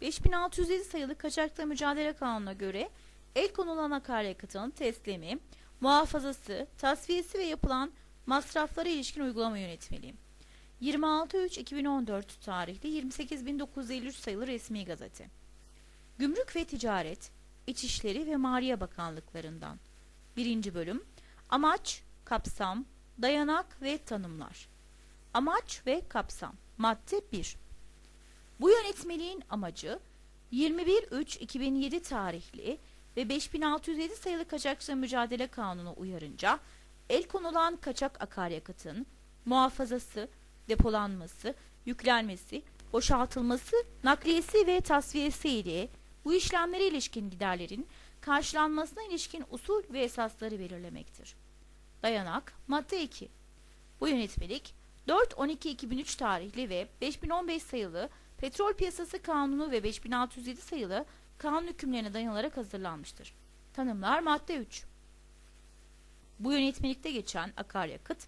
5607 sayılı Kaçakla Mücadele Kanunu'na göre el konulan akaryakıtın teslimi, muhafazası, tasfiyesi ve yapılan masraflara ilişkin uygulama yönetmeliği. 26.3.2014 tarihli 28.953 sayılı resmi gazete. Gümrük ve Ticaret, İçişleri ve Maliye Bakanlıklarından. 1. bölüm Amaç, kapsam, dayanak ve tanımlar. Amaç ve kapsam. Madde 1. Bu yönetmeliğin amacı 21.3.2007 tarihli ve 5607 sayılı kaçakçı mücadele kanunu uyarınca el konulan kaçak akaryakıtın muhafazası, depolanması, yüklenmesi, boşaltılması, nakliyesi ve tasfiyesi ile bu işlemlere ilişkin giderlerin karşılanmasına ilişkin usul ve esasları belirlemektir. Dayanak madde 2. Bu yönetmelik 4.12.2003 tarihli ve 5015 sayılı Petrol Piyasası Kanunu ve 5607 sayılı kanun hükümlerine dayanılarak hazırlanmıştır. Tanımlar madde 3. Bu yönetmelikte geçen akaryakıt,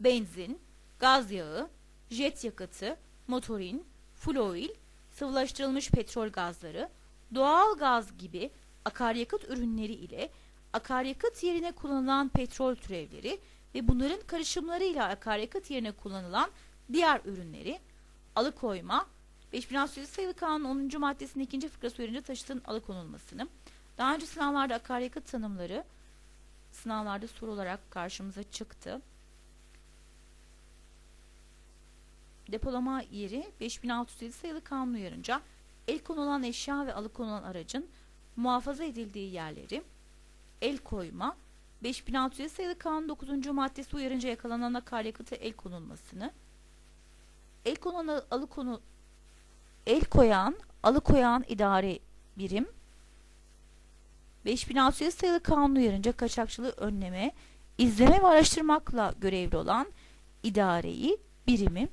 benzin, gaz yağı, jet yakıtı, motorin, fuel oil, sıvılaştırılmış petrol gazları, doğal gaz gibi akaryakıt ürünleri ile akaryakıt yerine kullanılan petrol türevleri ve bunların karışımlarıyla akaryakıt yerine kullanılan diğer ürünleri alıkoyma, 5600 sayılı kanunun 10. maddesinin ikinci fıkrası uyarınca taşıtın alıkonulmasını, daha önce sınavlarda akaryakıt tanımları sınavlarda soru olarak karşımıza çıktı. Depolama yeri 5607 sayılı kanun uyarınca el konulan eşya ve alıkonulan aracın muhafaza edildiği yerleri, el koyma, 5607 sayılı kanun 9. maddesi uyarınca yakalanan akaryakıta el konulmasını, el konulan alıkonu el koyan, alıkoyan idari birim, 5607 sayılı kanun uyarınca kaçakçılığı önleme, izleme ve araştırmakla görevli olan idareyi, birimi,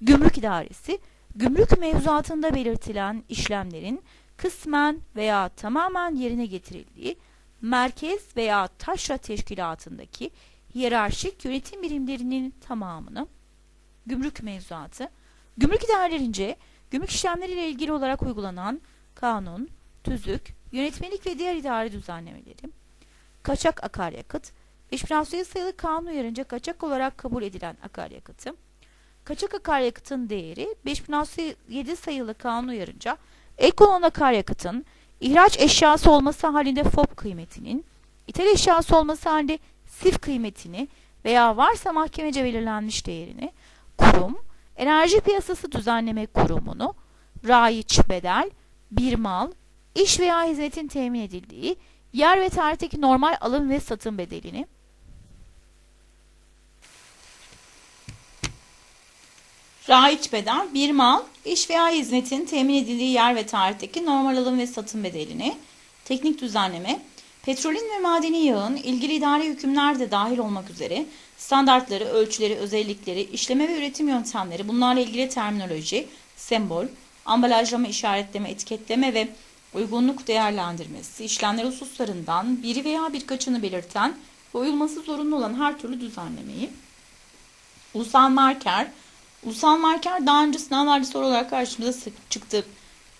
gümrük idaresi, gümrük mevzuatında belirtilen işlemlerin kısmen veya tamamen yerine getirildiği merkez veya taşra teşkilatındaki hiyerarşik yönetim birimlerinin tamamını, gümrük mevzuatı, gümrük idarelerince gümrük işlemleriyle ilgili olarak uygulanan kanun, tüzük, yönetmelik ve diğer idari düzenlemeleri, kaçak akaryakıt, 5607 sayılı kanun uyarınca kaçak olarak kabul edilen akaryakıtı, kaçak akaryakıtın değeri 5607 sayılı kanun uyarınca el konulan akaryakıtın ihraç eşyası olması halinde FOB kıymetinin, ithal eşyası olması halinde SIF kıymetini veya varsa mahkemece belirlenmiş değerini, kurum, Enerji Piyasası Düzenleme Kurumu'nu, raiç bedel, bir mal, iş veya hizmetin temin edildiği yer ve tarihteki normal alım ve satım bedelini, Raiç bedel, bir mal, iş veya hizmetin temin edildiği yer ve tarihteki normal alım ve satım bedelini, teknik düzenleme, petrolün ve madeni yağın ilgili idari hükümler de dahil olmak üzere standartları, ölçüleri, özellikleri, işleme ve üretim yöntemleri, bunlarla ilgili terminoloji, sembol, ambalajlama, işaretleme, etiketleme ve uygunluk değerlendirmesi, işlemler hususlarından biri veya birkaçını belirten ve uyulması zorunlu olan her türlü düzenlemeyi, ulusal marker, Ulusal marker daha önce sınavlarda soru olarak karşımıza çıktı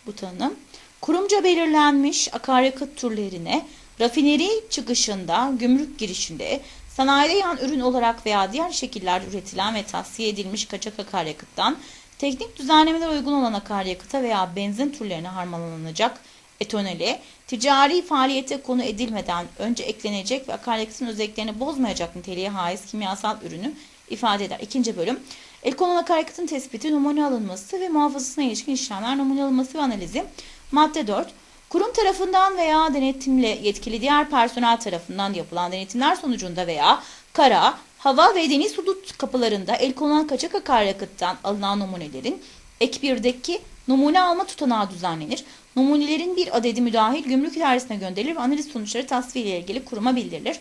bu tanım. Kurumca belirlenmiş akaryakıt türlerine rafineri çıkışında, gümrük girişinde, sanayide yan ürün olarak veya diğer şekillerde üretilen ve tavsiye edilmiş kaçak akaryakıttan teknik düzenlemeler uygun olan akaryakıta veya benzin türlerine harmanlanacak etanole, ticari faaliyete konu edilmeden önce eklenecek ve akaryakıtın özelliklerini bozmayacak niteliğe haiz kimyasal ürünü ifade eder. İkinci bölüm El konulan akaryakıtın tespiti, numune alınması ve muhafazasına ilişkin işlemler, numune alınması ve analizi. Madde 4. Kurum tarafından veya denetimle yetkili diğer personel tarafından yapılan denetimler sonucunda veya kara, hava ve deniz hudut kapılarında el konulan kaçak akaryakıttan alınan numunelerin ek 1'deki numune alma tutanağı düzenlenir. Numunelerin bir adedi müdahil gümrük idaresine gönderilir ve analiz sonuçları tasfiye ile ilgili kuruma bildirilir.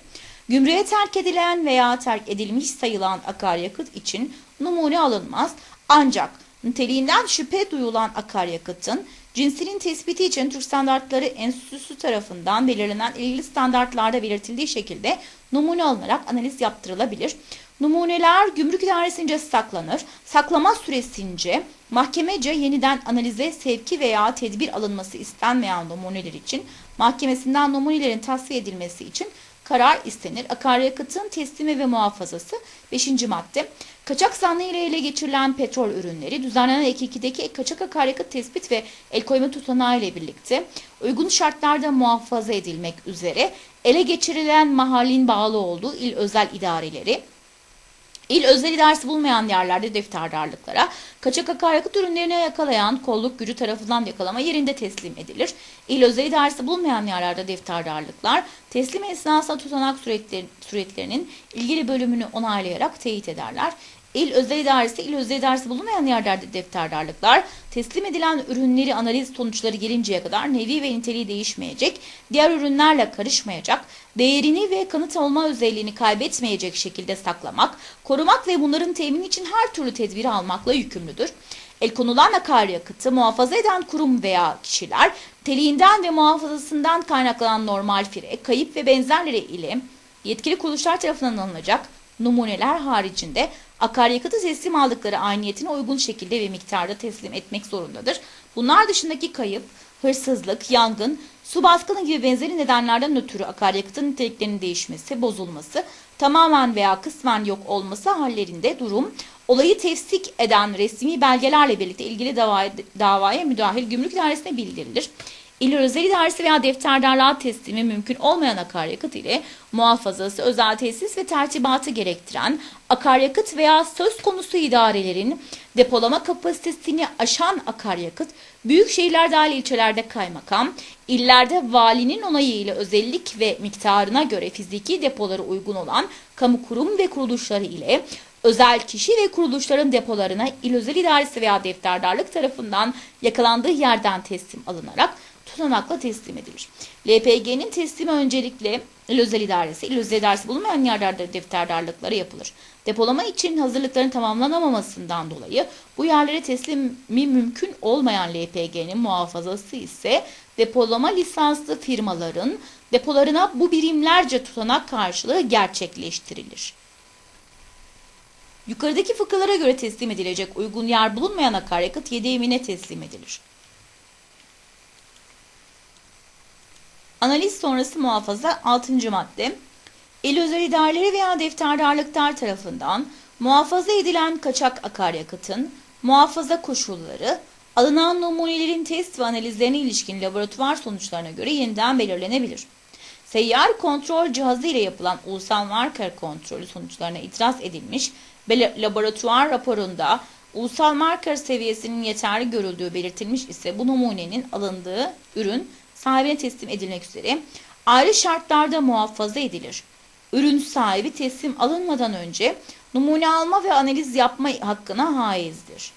Gümrüğe terk edilen veya terk edilmiş sayılan akaryakıt için numune alınmaz. Ancak niteliğinden şüphe duyulan akaryakıtın cinsinin tespiti için Türk Standartları Enstitüsü tarafından belirlenen ilgili standartlarda belirtildiği şekilde numune alınarak analiz yaptırılabilir. Numuneler gümrük idaresince saklanır. Saklama süresince mahkemece yeniden analize sevki veya tedbir alınması istenmeyen numuneler için mahkemesinden numunelerin tasfiye edilmesi için karar istenir. Akaryakıtın teslimi ve muhafazası 5. madde. Kaçak zanlı ile ele geçirilen petrol ürünleri düzenlenen ek 2'deki ek kaçak akaryakıt tespit ve el koyma tutanağı ile birlikte uygun şartlarda muhafaza edilmek üzere ele geçirilen mahallin bağlı olduğu il özel idareleri İl özel idaresi bulmayan yerlerde defterdarlıklara, kaçak akaryakıt ürünlerine yakalayan kolluk gücü tarafından yakalama yerinde teslim edilir. İl özel idaresi bulmayan yerlerde defterdarlıklar, teslim esnasında tutanak süretleri, süretlerinin ilgili bölümünü onaylayarak teyit ederler. İl özel idaresi, il özel idaresi bulunmayan yerlerde defterdarlıklar, teslim edilen ürünleri analiz sonuçları gelinceye kadar nevi ve niteliği değişmeyecek, diğer ürünlerle karışmayacak, değerini ve kanıt olma özelliğini kaybetmeyecek şekilde saklamak, korumak ve bunların temini için her türlü tedbiri almakla yükümlüdür. El konulan akaryakıtı muhafaza eden kurum veya kişiler, teliğinden ve muhafazasından kaynaklanan normal fire, kayıp ve benzerleri ile yetkili kuruluşlar tarafından alınacak numuneler haricinde akaryakıtı teslim aldıkları ayniyetine uygun şekilde ve miktarda teslim etmek zorundadır. Bunlar dışındaki kayıp, hırsızlık, yangın, su baskını gibi benzeri nedenlerden ötürü akaryakıtın niteliklerinin değişmesi, bozulması, tamamen veya kısmen yok olması hallerinde durum, olayı tefsik eden resmi belgelerle birlikte ilgili davaya, davaya müdahil gümrük dairesine bildirilir. İl özel idaresi veya defterdarlığa teslimi mümkün olmayan akaryakıt ile muhafazası, özel tesis ve tertibatı gerektiren akaryakıt veya söz konusu idarelerin depolama kapasitesini aşan akaryakıt, büyük şehirler dahil ilçelerde kaymakam, illerde valinin onayı ile özellik ve miktarına göre fiziki depoları uygun olan kamu kurum ve kuruluşları ile özel kişi ve kuruluşların depolarına il özel idaresi veya defterdarlık tarafından yakalandığı yerden teslim alınarak tutanakla teslim edilir. LPG'nin teslimi öncelikle il özel idaresi, il özel idaresi bulunmayan yerlerde defterdarlıkları yapılır. Depolama için hazırlıkların tamamlanamamasından dolayı bu yerlere teslimi mümkün olmayan LPG'nin muhafazası ise depolama lisanslı firmaların depolarına bu birimlerce tutanak karşılığı gerçekleştirilir. Yukarıdaki fıkralara göre teslim edilecek uygun yer bulunmayan akaryakıt yedeğimine teslim edilir. Analiz sonrası muhafaza 6. madde. İl özel idareleri veya defterdarlıklar tarafından muhafaza edilen kaçak akaryakıtın muhafaza koşulları, alınan numunelerin test ve analizlerine ilişkin laboratuvar sonuçlarına göre yeniden belirlenebilir. Seyyar kontrol cihazı ile yapılan ulusal marker kontrolü sonuçlarına itiraz edilmiş laboratuvar raporunda ulusal marker seviyesinin yeterli görüldüğü belirtilmiş ise bu numunenin alındığı ürün sahibine teslim edilmek üzere ayrı şartlarda muhafaza edilir. Ürün sahibi teslim alınmadan önce numune alma ve analiz yapma hakkına haizdir.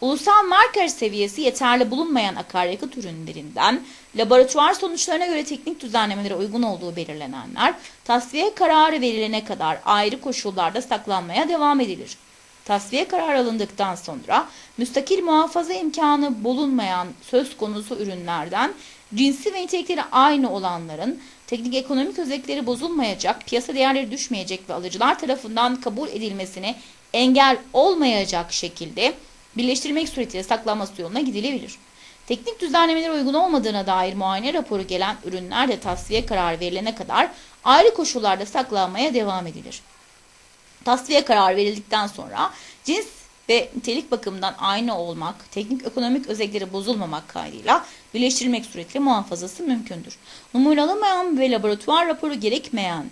Ulusal marker seviyesi yeterli bulunmayan akaryakıt ürünlerinden laboratuvar sonuçlarına göre teknik düzenlemelere uygun olduğu belirlenenler tasfiye kararı verilene kadar ayrı koşullarda saklanmaya devam edilir. Tasfiye kararı alındıktan sonra müstakil muhafaza imkanı bulunmayan söz konusu ürünlerden cinsi ve nitelikleri aynı olanların teknik ekonomik özellikleri bozulmayacak, piyasa değerleri düşmeyecek ve alıcılar tarafından kabul edilmesine engel olmayacak şekilde birleştirilmek suretiyle saklanması yoluna gidilebilir. Teknik düzenlemelere uygun olmadığına dair muayene raporu gelen ürünler tasfiye kararı verilene kadar ayrı koşullarda saklanmaya devam edilir. Tasfiye kararı verildikten sonra cins ve nitelik bakımından aynı olmak, teknik ekonomik özellikleri bozulmamak kaydıyla birleştirilmek suretiyle muhafazası mümkündür. Numune alınmayan ve laboratuvar raporu gerekmeyen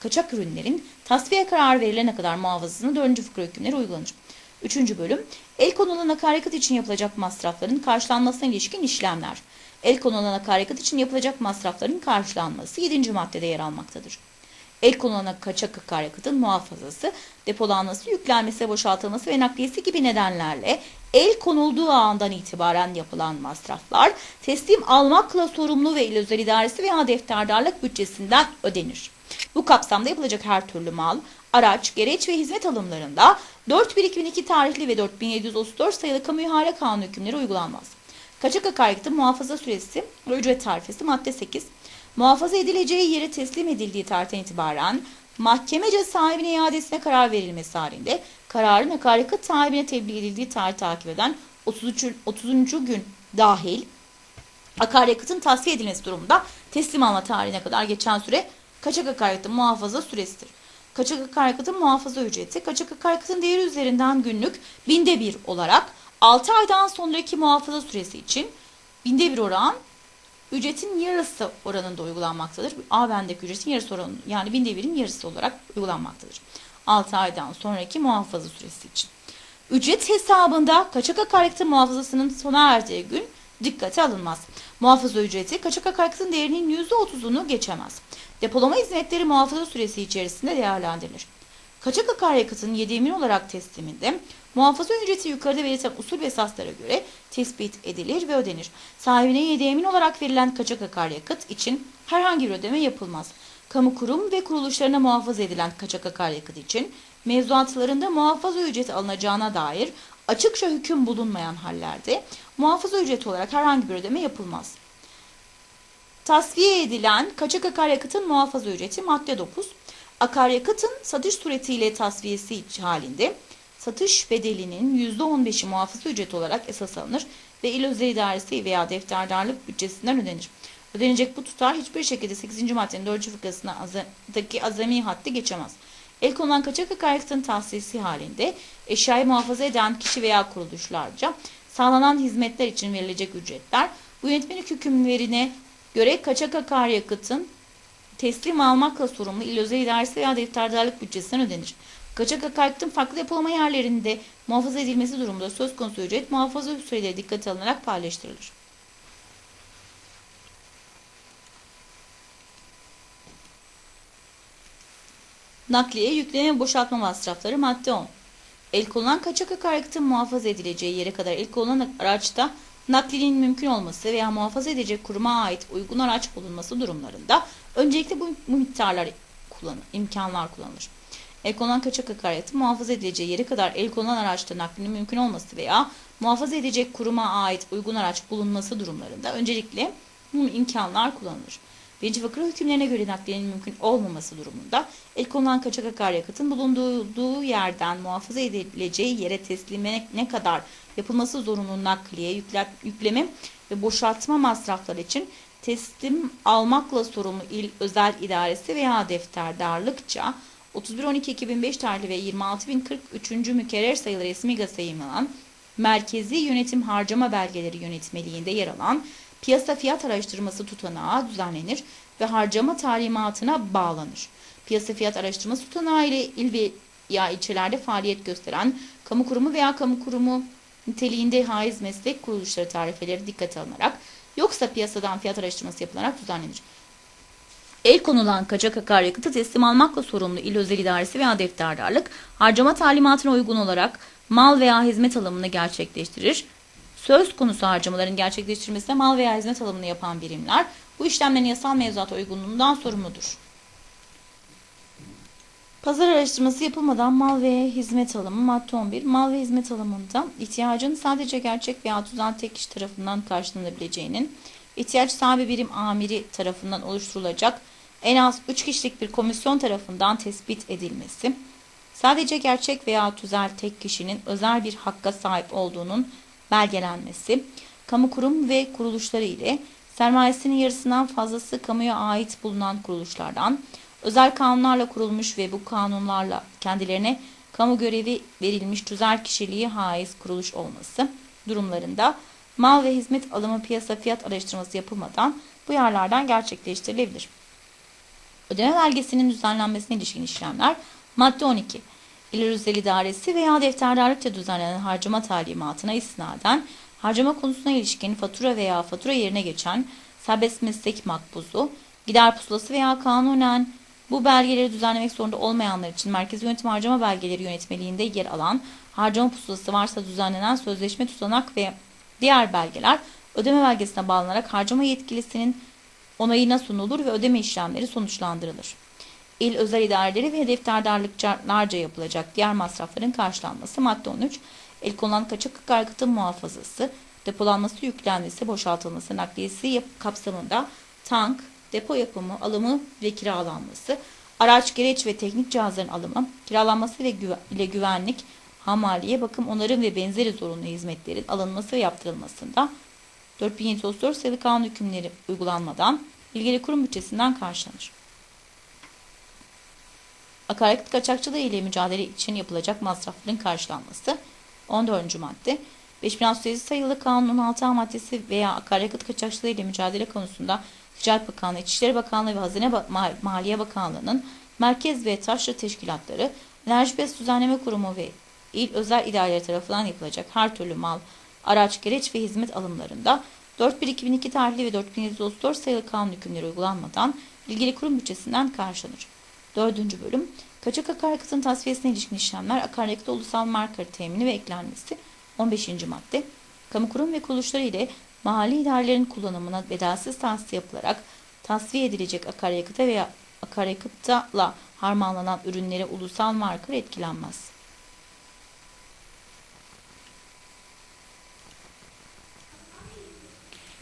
kaçak ürünlerin tasfiye kararı verilene kadar muhafazasına 4. fıkra hükümleri uygulanır. 3. bölüm El konulan akaryakıt için yapılacak masrafların karşılanmasına ilişkin işlemler. El konulan akaryakıt için yapılacak masrafların karşılanması 7. maddede yer almaktadır. El konulan kaçak akaryakıtın muhafazası, depolanması, yüklenmesi, boşaltılması ve nakliyesi gibi nedenlerle el konulduğu andan itibaren yapılan masraflar teslim almakla sorumlu ve il özel idaresi veya defterdarlık bütçesinden ödenir. Bu kapsamda yapılacak her türlü mal, araç, gereç ve hizmet alımlarında 4.1.2002 tarihli ve 4734 sayılı kamu ihale kanunu hükümleri uygulanmaz. Kaçak akaryakıtın muhafaza süresi ve ücret tarifesi madde 8. Muhafaza edileceği yere teslim edildiği tarihten itibaren mahkemece sahibine iadesine karar verilmesi halinde kararın akaryakıt sahibine tebliğ edildiği tarih takip eden 33. 30. gün dahil akaryakıtın tasfiye edilmesi durumunda teslim alma tarihine kadar geçen süre kaçak akaryakıtın muhafaza süresidir. Kaçak akaryakıtın muhafaza ücreti, kaçak akaryakıtın değeri üzerinden günlük binde bir olarak 6 aydan sonraki muhafaza süresi için binde bir oran ücretin yarısı oranında uygulanmaktadır. A bendeki ücretin yarısı oranı yani binde birin yarısı olarak uygulanmaktadır. 6 aydan sonraki muhafaza süresi için. Ücret hesabında kaçak akaryakıtın muhafazasının sona erdiği gün dikkate alınmaz. Muhafaza ücreti kaçak akaryakıtın değerinin %30'unu geçemez. Depolama hizmetleri muhafaza süresi içerisinde değerlendirilir. Kaçak akaryakıtın yedemin olarak tesliminde muhafaza ücreti yukarıda belirtilen usul ve esaslara göre tespit edilir ve ödenir. Sahibine yedemin olarak verilen kaçak akaryakıt için herhangi bir ödeme yapılmaz. Kamu kurum ve kuruluşlarına muhafaza edilen kaçak akaryakıt için mevzuatlarında muhafaza ücreti alınacağına dair açıkça hüküm bulunmayan hallerde muhafaza ücreti olarak herhangi bir ödeme yapılmaz. Tasfiye edilen kaçak akaryakıtın muhafaza ücreti madde 9. Akaryakıtın satış suretiyle tasfiyesi halinde satış bedelinin %15'i muhafaza ücreti olarak esas alınır ve il özel idaresi veya defterdarlık bütçesinden ödenir. Ödenecek bu tutar hiçbir şekilde 8. maddenin 4. fıkrasındaki azami haddi geçemez. El konulan kaçak akaryakıtın tahsisi halinde eşyayı muhafaza eden kişi veya kuruluşlarca sağlanan hizmetler için verilecek ücretler bu yönetmelik hükümlerine göre kaçak akaryakıtın teslim almakla sorumlu il özel idaresi veya defterdarlık bütçesinden ödenir. Kaçak akaryakıtın farklı depolama yerlerinde muhafaza edilmesi durumunda söz konusu ücret muhafaza süreleri dikkate alınarak paylaştırılır. Nakliye, yükleme ve boşaltma masrafları madde 10. El konulan kaçak akaryakıtın muhafaza edileceği yere kadar el konulan araçta naklinin mümkün olması veya muhafaza edecek kuruma ait uygun araç bulunması durumlarında öncelikle bu, bu miktarlar kullanır, imkanlar kullanılır. El konulan kaçak akaryakıtın muhafaza edileceği yere kadar el konulan araçta naklinin mümkün olması veya muhafaza edecek kuruma ait uygun araç bulunması durumlarında öncelikle bu imkanlar kullanılır. Birinci fıkra hükümlerine göre nakliyenin mümkün olmaması durumunda el konulan kaçak akaryakıtın bulunduğu yerden muhafaza edileceği yere teslimine ne kadar yapılması zorunlu nakliye, yükle, yükleme ve boşaltma masrafları için teslim almakla sorumlu il özel idaresi veya defterdarlıkça 31.12.2005 tarihli ve 26.043. mükerrer sayılı resmi gazete yayınlanan Merkezi Yönetim Harcama Belgeleri Yönetmeliğinde yer alan piyasa fiyat araştırması tutanağı düzenlenir ve harcama talimatına bağlanır. Piyasa fiyat araştırması tutanağı ile il ve ya ilçelerde faaliyet gösteren kamu kurumu veya kamu kurumu niteliğinde haiz meslek kuruluşları tarifeleri dikkate alınarak yoksa piyasadan fiyat araştırması yapılarak düzenlenir. El konulan kaçak akaryakıtı teslim almakla sorumlu il özel idaresi veya defterdarlık harcama talimatına uygun olarak mal veya hizmet alımını gerçekleştirir. Söz konusu harcamaların gerçekleştirilmesine mal veya hizmet alımını yapan birimler bu işlemlerin yasal mevzuata uygunluğundan sorumludur. Pazar araştırması yapılmadan mal ve hizmet alımı madde 11. Mal ve hizmet alımında ihtiyacın sadece gerçek veya tuzan tek kişi tarafından karşılanabileceğinin ihtiyaç sahibi birim amiri tarafından oluşturulacak en az 3 kişilik bir komisyon tarafından tespit edilmesi, sadece gerçek veya tüzel tek kişinin özel bir hakka sahip olduğunun belgelenmesi, kamu kurum ve kuruluşları ile sermayesinin yarısından fazlası kamuya ait bulunan kuruluşlardan, özel kanunlarla kurulmuş ve bu kanunlarla kendilerine kamu görevi verilmiş tüzel kişiliği haiz kuruluş olması durumlarında mal ve hizmet alımı piyasa fiyat araştırması yapılmadan bu yerlerden gerçekleştirilebilir. Ödeme belgesinin düzenlenmesine ilişkin işlemler madde 12. İleri özel idaresi veya defterdarlıkça düzenlenen harcama talimatına isnaden harcama konusuna ilişkin fatura veya fatura yerine geçen serbest meslek makbuzu, gider pusulası veya kanunen bu belgeleri düzenlemek zorunda olmayanlar için Merkezi Yönetim Harcama Belgeleri Yönetmeliğinde yer alan harcama pusulası varsa düzenlenen sözleşme tutanak ve diğer belgeler ödeme belgesine bağlanarak harcama yetkilisinin onayına sunulur ve ödeme işlemleri sonuçlandırılır. İl özel idareleri ve defterdarlıklarca yapılacak diğer masrafların karşılanması madde 13. El konulan kaçak akaryakıtın muhafazası, depolanması, yüklenmesi, boşaltılması, nakliyesi kapsamında tank, depo yapımı, alımı ve kiralanması, araç, gereç ve teknik cihazların alımı, kiralanması ve güve- ile güvenlik, hamaliye, bakım, onarım ve benzeri zorunlu hizmetlerin alınması ve yaptırılmasında 4734 sayılı kanun hükümleri uygulanmadan ilgili kurum bütçesinden karşılanır. Akaryakıt kaçakçılığı ile mücadele için yapılacak masrafların karşılanması 14. madde 5607 sayılı kanunun 6 maddesi veya akaryakıt kaçakçılığı ile mücadele konusunda Ticaret Bakanlığı, İçişleri Bakanlığı ve Hazine Ba- Ma- Maliye Bakanlığı'nın merkez ve taşra teşkilatları, Enerji Piyasası Düzenleme Kurumu ve il özel idareleri tarafından yapılacak her türlü mal, araç, gereç ve hizmet alımlarında 41-2002 tarihli ve 4734 sayılı kanun hükümleri uygulanmadan ilgili kurum bütçesinden karşılanır. Dördüncü bölüm, kaçak akaryakıtın tasfiyesine ilişkin işlemler, akaryakıt ulusal marka temini ve eklenmesi 15. madde, kamu kurum ve kuruluşları ile mahalli idarelerin kullanımına bedelsiz tahsis yapılarak tasfiye edilecek akaryakıta veya akaryakıtla harmanlanan ürünlere ulusal marka etkilenmez.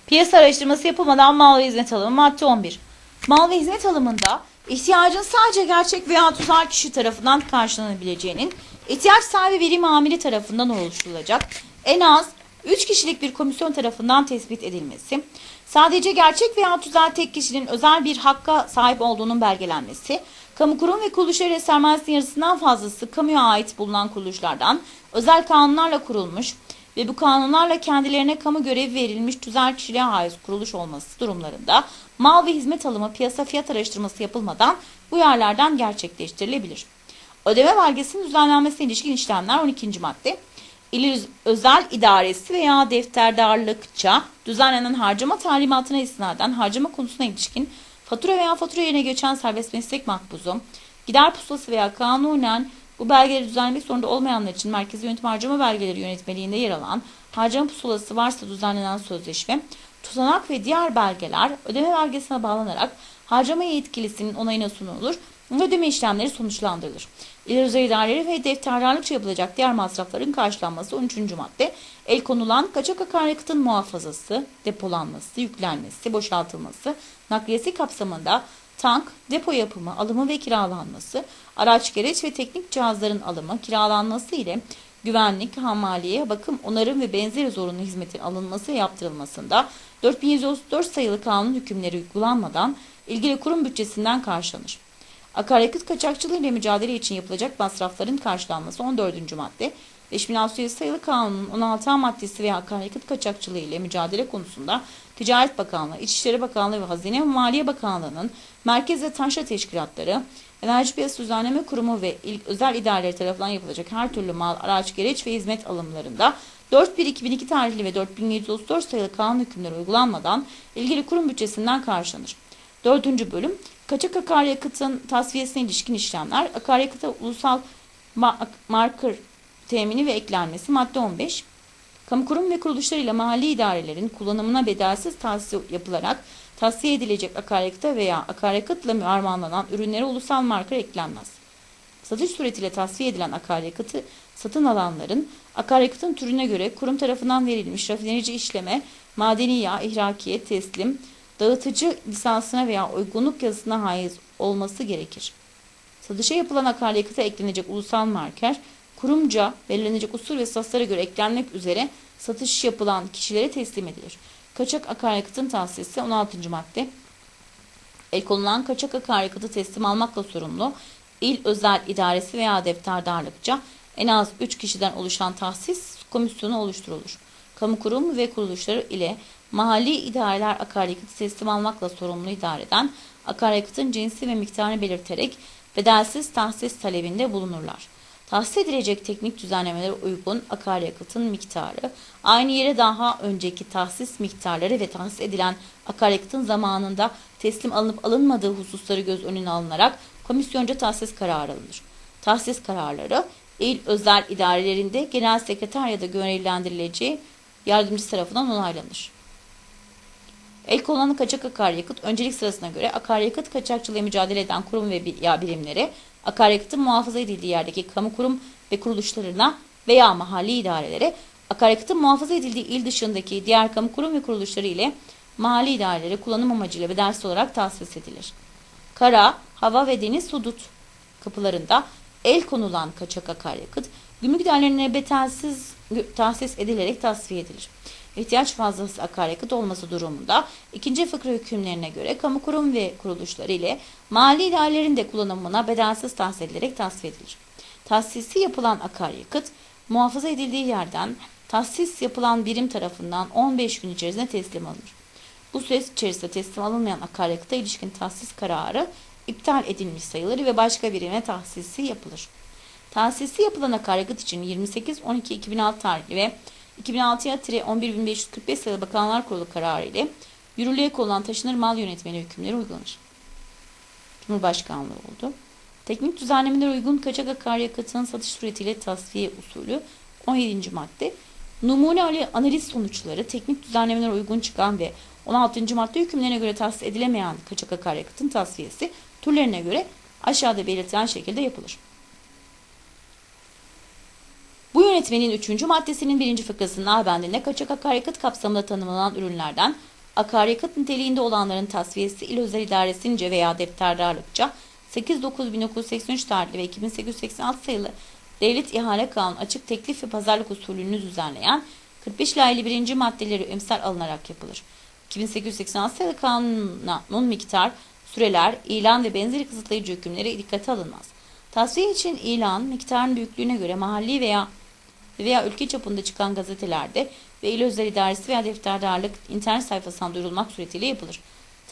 Piyasa araştırması yapılmadan mal ve hizmet alımı madde 11. Mal ve hizmet alımında ihtiyacın sadece gerçek veya tuzar kişi tarafından karşılanabileceğinin ihtiyaç sahibi veri amiri tarafından oluşturulacak en az 3 kişilik bir komisyon tarafından tespit edilmesi, sadece gerçek veya tuzar tek kişinin özel bir hakka sahip olduğunun belgelenmesi, kamu kurum ve kuruluşları sermayesinin yarısından fazlası kamuya ait bulunan kuruluşlardan özel kanunlarla kurulmuş ve bu kanunlarla kendilerine kamu görevi verilmiş tüzel kişiliğe haiz kuruluş olması durumlarında mal ve hizmet alımı piyasa fiyat araştırması yapılmadan bu yerlerden gerçekleştirilebilir. Ödeme belgesinin düzenlenmesine ilişkin işlemler 12. madde. İl özel idaresi veya defterdarlıkça düzenlenen harcama talimatına istinaden harcama konusuna ilişkin fatura veya fatura yerine geçen serbest meslek makbuzu, gider pusulası veya kanunen bu belgeleri düzenlemek zorunda olmayanlar için Merkezi Yönetim Harcama Belgeleri Yönetmeliğinde yer alan harcama pusulası varsa düzenlenen sözleşme, tutanak ve diğer belgeler ödeme belgesine bağlanarak harcama yetkilisinin onayına sunulur ve ödeme işlemleri sonuçlandırılır. İleri düzey idareleri ve defterdarlıkça yapılacak diğer masrafların karşılanması 13. madde. El konulan kaçak akaryakıtın muhafazası, depolanması, yüklenmesi, boşaltılması, nakliyesi kapsamında tank, depo yapımı, alımı ve kiralanması, araç gereç ve teknik cihazların alımı, kiralanması ile güvenlik, hamaliye, bakım, onarım ve benzeri zorunlu hizmetin alınması ve yaptırılmasında 4134 sayılı kanun hükümleri uygulanmadan ilgili kurum bütçesinden karşılanır. Akaryakıt kaçakçılığı ile mücadele için yapılacak masrafların karşılanması 14. madde. 5600 sayılı kanunun 16. maddesi veya akaryakıt kaçakçılığı ile mücadele konusunda Ticaret Bakanlığı, İçişleri Bakanlığı ve Hazine ve Maliye Bakanlığı'nın merkez ve taşra teşkilatları, Enerji Piyasası Düzenleme Kurumu ve il, özel idareleri tarafından yapılacak her türlü mal, araç, gereç ve hizmet alımlarında 4.1.2002 tarihli ve 4734 sayılı kanun hükümleri uygulanmadan ilgili kurum bütçesinden karşılanır. Dördüncü bölüm kaçak akaryakıtın tasfiyesine ilişkin işlemler, akaryakıta ulusal ma- marker temini ve eklenmesi madde 15. Kamu kurum ve kuruluşlarıyla mahalli idarelerin kullanımına bedelsiz tahsis yapılarak tahsiye edilecek akaryakıta veya akaryakıtla harmanlanan ürünlere ulusal marka eklenmez. Satış suretiyle tasfiye edilen akaryakıtı satın alanların akaryakıtın türüne göre kurum tarafından verilmiş rafinerici işleme, madeni yağ, ihrakiye, teslim, dağıtıcı lisansına veya uygunluk yazısına haiz olması gerekir. Satışa yapılan akaryakıta eklenecek ulusal marker, kurumca belirlenecek usul ve saslara göre eklenmek üzere satış yapılan kişilere teslim edilir. Kaçak akaryakıtın tahsisi 16. madde. El konulan kaçak akaryakıtı teslim almakla sorumlu il özel idaresi veya defterdarlıkça en az 3 kişiden oluşan tahsis komisyonu oluşturulur. Kamu kurum ve kuruluşları ile mahalli idareler akaryakıtı teslim almakla sorumlu idareden akaryakıtın cinsi ve miktarını belirterek bedelsiz tahsis talebinde bulunurlar. Tahsis edilecek teknik düzenlemelere uygun akaryakıtın miktarı, aynı yere daha önceki tahsis miktarları ve tahsis edilen akaryakıtın zamanında teslim alınıp alınmadığı hususları göz önüne alınarak komisyonca tahsis kararı alınır. Tahsis kararları il özel idarelerinde genel sekreter ya da görevlendirileceği yardımcı tarafından onaylanır. El konulan kaçak akaryakıt öncelik sırasına göre akaryakıt kaçakçılığı mücadele eden kurum ve birimleri akaryakıtın muhafaza edildiği yerdeki kamu kurum ve kuruluşlarına veya mahalli idarelere akaryakıtın muhafaza edildiği il dışındaki diğer kamu kurum ve kuruluşları ile mahalli idarelere kullanım amacıyla bedelsiz olarak tahsis edilir. Kara, hava ve deniz hudut kapılarında el konulan kaçak akaryakıt gümrük değerlerine bedelsiz tahsis edilerek tasfiye edilir. İhtiyaç fazlası akaryakıt olması durumunda ikinci fıkra hükümlerine göre kamu kurum ve kuruluşları ile mali idarelerin de kullanımına bedelsiz tahsis edilerek tasfiye edilir. Tahsisi yapılan akaryakıt muhafaza edildiği yerden tahsis yapılan birim tarafından 15 gün içerisinde teslim alınır. Bu süre içerisinde teslim alınmayan akaryakıta ilişkin tahsis kararı iptal edilmiş sayılır ve başka birine tahsisi yapılır. Tahsisi yapılan akaryakıt için 28-12-2006 tarihli ve 2006-11545 sayılı Bakanlar Kurulu kararı ile yürürlüğe konulan taşınır mal yönetmeliği hükümleri uygulanır. Cumhurbaşkanlığı oldu. Teknik düzenlemelere uygun kaçak akaryakıtın satış suretiyle tasfiye usulü 17. madde. Numune analiz sonuçları teknik düzenlemelere uygun çıkan ve 16. madde hükümlerine göre tahsis edilemeyen kaçak akaryakıtın tasfiyesi türlerine göre aşağıda belirtilen şekilde yapılır. Bu yönetmenin 3. maddesinin 1. fıkrasının A bendinde kaçak akaryakıt kapsamında tanımlanan ürünlerden akaryakıt niteliğinde olanların tasfiyesi il özel idaresince veya defterdarlıkça 8-9-1983 tarihli ve 2886 sayılı Devlet İhale Kanunu açık teklif ve pazarlık usulünü düzenleyen 45 ile 51. maddeleri emsal alınarak yapılır. 2886 sayılı kanunun miktar, süreler, ilan ve benzeri kısıtlayıcı hükümleri dikkate alınmaz. Tasfiye için ilan, miktarın büyüklüğüne göre mahalli veya veya ülke çapında çıkan gazetelerde ve il özel idaresi veya defterdarlık internet sayfasından duyurulmak suretiyle yapılır.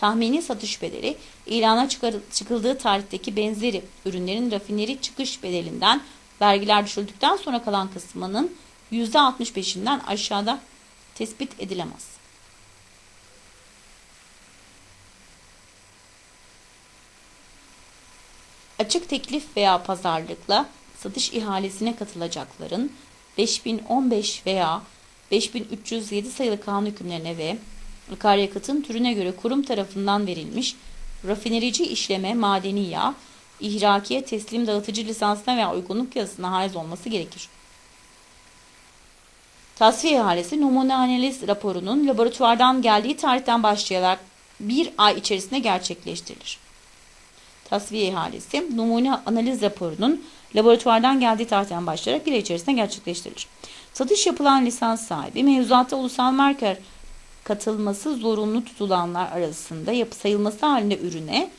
Tahmini satış bedeli, ilana çıkıldığı tarihteki benzeri ürünlerin rafineri çıkış bedelinden vergiler düşüldükten sonra kalan kısmının %65'inden aşağıda tespit edilemez. Açık teklif veya pazarlıkla satış ihalesine katılacakların 5015 veya 5307 sayılı kanun hükümlerine ve akaryakıtın türüne göre kurum tarafından verilmiş rafinerici işleme, madeni yağ, ihrakiye, teslim dağıtıcı lisansına veya uygunluk yazısına haiz olması gerekir. Tasfiye ihalesi numune analiz raporunun laboratuvardan geldiği tarihten başlayarak bir ay içerisinde gerçekleştirilir. Tasfiye ihalesi numune analiz raporunun laboratuvardan geldiği tarihten başlayarak bir ay içerisinde gerçekleştirilir. Satış yapılan lisans sahibi mevzuatta ulusal marka katılması zorunlu tutulanlar arasında yapı sayılması halinde ürüne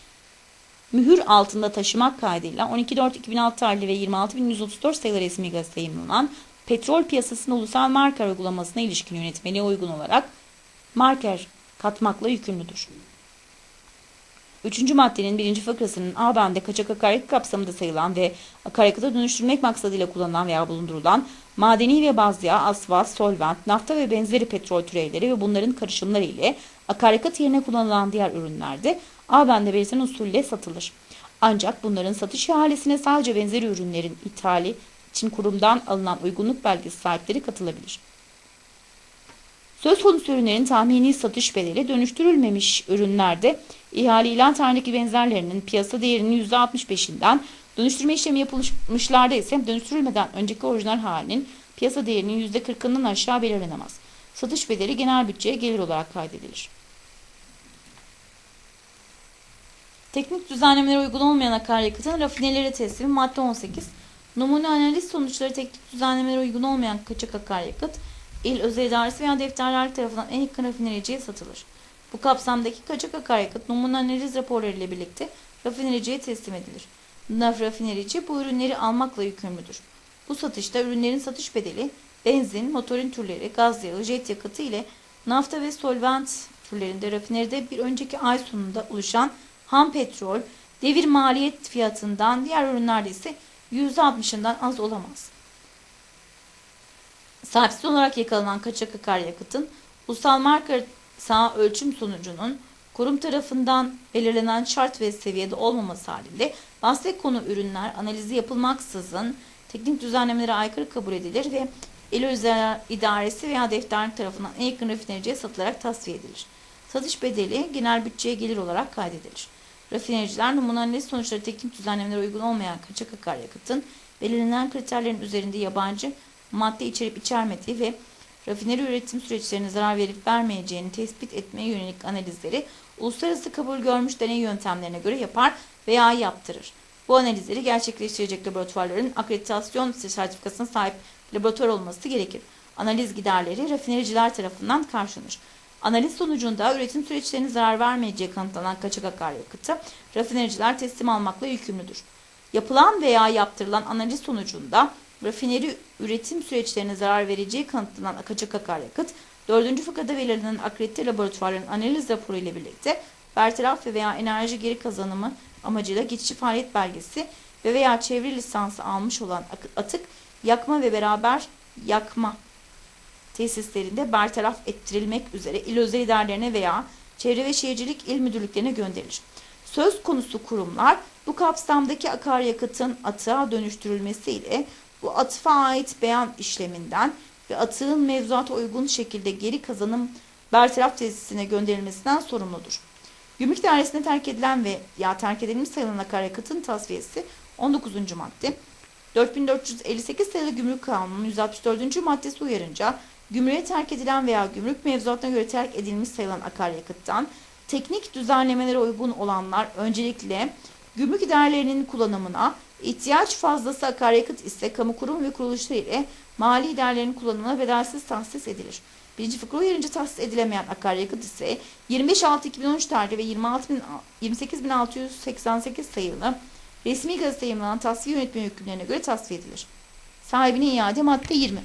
mühür altında taşımak kaydıyla 12.4.2006 tarihli ve 26.134 sayılı resmi gazete yayınlanan petrol piyasasının ulusal marka uygulamasına ilişkin yönetmeliğe uygun olarak marker katmakla yükümlüdür. Üçüncü maddenin birinci fıkrasının A bende kaçak akaryakıt kapsamında sayılan ve akaryakıta dönüştürmek maksadıyla kullanılan veya bulundurulan madeni ve baz yağ, asfalt, solvent, nafta ve benzeri petrol türevleri ve bunların karışımları ile akaryakıt yerine kullanılan diğer ürünlerde A bende belirtilen usulle satılır. Ancak bunların satış ihalesine sadece benzeri ürünlerin ithali için kurumdan alınan uygunluk belgesi sahipleri katılabilir. Söz konusu ürünlerin tahmini satış bedeli dönüştürülmemiş ürünlerde ihale ilan tarihindeki benzerlerinin piyasa değerinin %65'inden dönüştürme işlemi yapılmışlarda ise dönüştürülmeden önceki orijinal halinin piyasa değerinin %40'ından aşağı belirlenemez. Satış bedeli genel bütçeye gelir olarak kaydedilir. Teknik düzenlemelere uygun olmayan akaryakıtın rafinelere teslimi madde 18. Numune analiz sonuçları teknik düzenlemelere uygun olmayan kaçak akaryakıt il özel idaresi veya defterler tarafından en yakın rafinericiye satılır. Bu kapsamdaki kaçak akaryakıt numune analiz raporları ile birlikte rafinericiye teslim edilir. Rafinerici bu ürünleri almakla yükümlüdür. Bu satışta ürünlerin satış bedeli benzin, motorin türleri, gaz yağı, jet yakıtı ile nafta ve solvent türlerinde rafineride bir önceki ay sonunda oluşan ham petrol, devir maliyet fiyatından diğer ürünlerde ise %60'ından az olamaz. Sahipsiz olarak yakalanan kaçak akaryakıtın ulusal marka sağ ölçüm sonucunun kurum tarafından belirlenen şart ve seviyede olmaması halinde bahse konu ürünler analizi yapılmaksızın teknik düzenlemelere aykırı kabul edilir ve özel idaresi veya defterlik tarafından en yakın rafinericiye satılarak tasfiye edilir. Satış bedeli genel bütçeye gelir olarak kaydedilir. Rafinericiler numune analiz sonuçları teknik düzenlemelere uygun olmayan kaçak akaryakıtın belirlenen kriterlerin üzerinde yabancı madde içerip içermediği ve rafineri üretim süreçlerine zarar verip vermeyeceğini tespit etmeye yönelik analizleri uluslararası kabul görmüş deney yöntemlerine göre yapar veya yaptırır. Bu analizleri gerçekleştirecek laboratuvarların akreditasyon sertifikasına sahip laboratuvar olması gerekir. Analiz giderleri rafinericiler tarafından karşılanır. Analiz sonucunda üretim süreçlerine zarar vermeyeceği kanıtlanan kaçak akaryakıtı rafinericiler teslim almakla yükümlüdür. Yapılan veya yaptırılan analiz sonucunda rafineri üretim süreçlerine zarar vereceği kanıtlanan kaçak akaryakıt, 4. fıkrada belirlenen akredite laboratuvarların analiz raporu ile birlikte bertaraf ve veya enerji geri kazanımı amacıyla geçici faaliyet belgesi ve veya çevre lisansı almış olan atık yakma ve beraber yakma tesislerinde bertaraf ettirilmek üzere il özel idarelerine veya Çevre ve Şehircilik İl Müdürlüklerine gönderilir. Söz konusu kurumlar bu kapsamdaki akaryakıtın atığa dönüştürülmesiyle bu atıfa ait beyan işleminden ve atığın mevzuata uygun şekilde geri kazanım bertaraf tesisine gönderilmesinden sorumludur. Gümrük dairesinde terk edilen ve ya terk edilmiş sayılan akaryakıtın tasfiyesi 19. madde 4458 sayılı Gümrük Kanunu'nun 164. maddesi uyarınca gümrüğe terk edilen veya gümrük mevzuatına göre terk edilmiş sayılan akaryakıttan teknik düzenlemelere uygun olanlar öncelikle gümrük idarelerinin kullanımına, ihtiyaç fazlası akaryakıt ise kamu kurum ve kuruluşları ile mali idarelerin kullanımına bedelsiz tahsis edilir. Birinci fıkra uyarınca tahsis edilemeyen akaryakıt ise 25.6.2013 tarihi ve 28.688 sayılı resmi gazete yayınlanan tasfiye yönetme hükümlerine göre tasfiye edilir. Sahibine iade madde 20.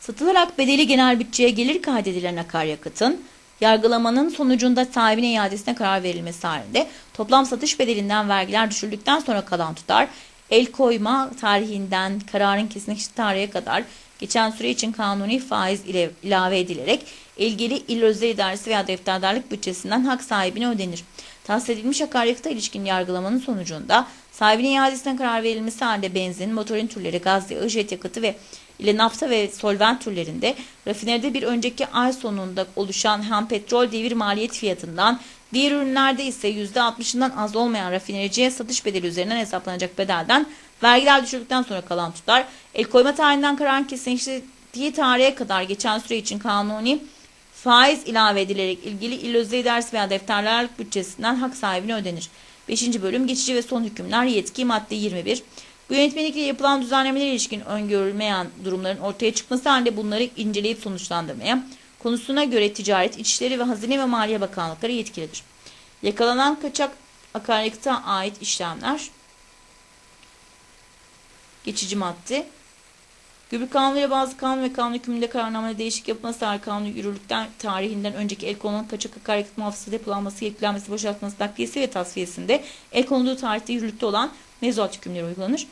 Satılarak bedeli genel bütçeye gelir kaydedilen akaryakıtın yargılamanın sonucunda sahibine iadesine karar verilmesi halinde toplam satış bedelinden vergiler düşürdükten sonra kalan tutar el koyma tarihinden kararın kesinleştiği tarihe kadar geçen süre için kanuni faiz ile ilave edilerek ilgili il özel idaresi veya defterdarlık bütçesinden hak sahibine ödenir. Tahsis edilmiş akaryakıta ilişkin yargılamanın sonucunda sahibine iadesine karar verilmesi halinde benzin, motorin türleri, gaz yağı, jet yakıtı ve ile nafta ve solvent türlerinde rafineride bir önceki ay sonunda oluşan hem petrol devir maliyet fiyatından diğer ürünlerde ise %60'ından az olmayan rafinericiye satış bedeli üzerinden hesaplanacak bedelden vergiler düşürdükten sonra kalan tutar el koyma tarihinden kararın kesinleştiği tarihe kadar geçen süre için kanuni faiz ilave edilerek ilgili il özel ders veya defterlerlik bütçesinden hak sahibine ödenir. 5. bölüm geçici ve son hükümler yetki madde 21 bu yönetmelikle yapılan düzenlemelere ilişkin öngörülmeyen durumların ortaya çıkması halinde bunları inceleyip sonuçlandırmaya, konusuna göre Ticaret, İçişleri ve Hazine ve Maliye Bakanlıkları yetkilidir. Yakalanan kaçak akaryakıta ait işlemler geçici madde Gümrük Kanunu ile bazı kanun ve kanun hükmünde kararnamede değişik yapılması her kanun yürürlükten tarihinden önceki el konulan kaçak akaryakıt muhafazası depolanması, yüklenmesi, boşaltması, nakliyesi ve tasfiyesinde el konulduğu tarihte yürürlükte olan mevzuat hükümleri uygulanır.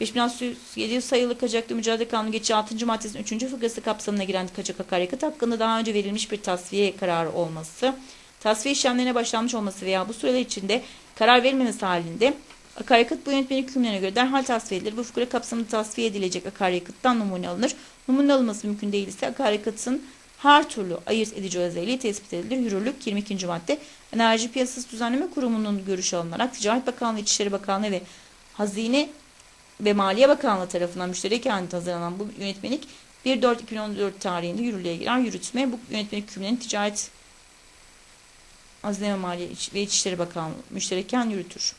5607 sayılı Kaçaklı Mücadele Kanunu geçici 6. maddesinin 3. fıkrası kapsamına giren kaçak akaryakıt hakkında daha önce verilmiş bir tasfiye kararı olması, tasfiye işlemlerine başlanmış olması veya bu süreler içinde karar verilmemesi halinde akaryakıt bu yönetmelik hükümlerine göre derhal tasfiye edilir. Bu fıkra kapsamında tasfiye edilecek akaryakıttan numune alınır. Numune alınması mümkün değilse akaryakıtın her türlü ayırt edici özelliği tespit edilir. Yürürlük 22. madde Enerji Piyasası Düzenleme Kurumu'nun görüşü alınarak Ticaret Bakanlığı, İçişleri Bakanlığı ve Hazine ve Maliye Bakanlığı tarafından müşterek halinde hazırlanan bu yönetmelik 1.4.2014 tarihinde yürürlüğe girer. Yürütme bu yönetmelik hükümlerini Ticaret Hazine ve Maliye ve İçişleri Bakanlığı müştereken yürütür.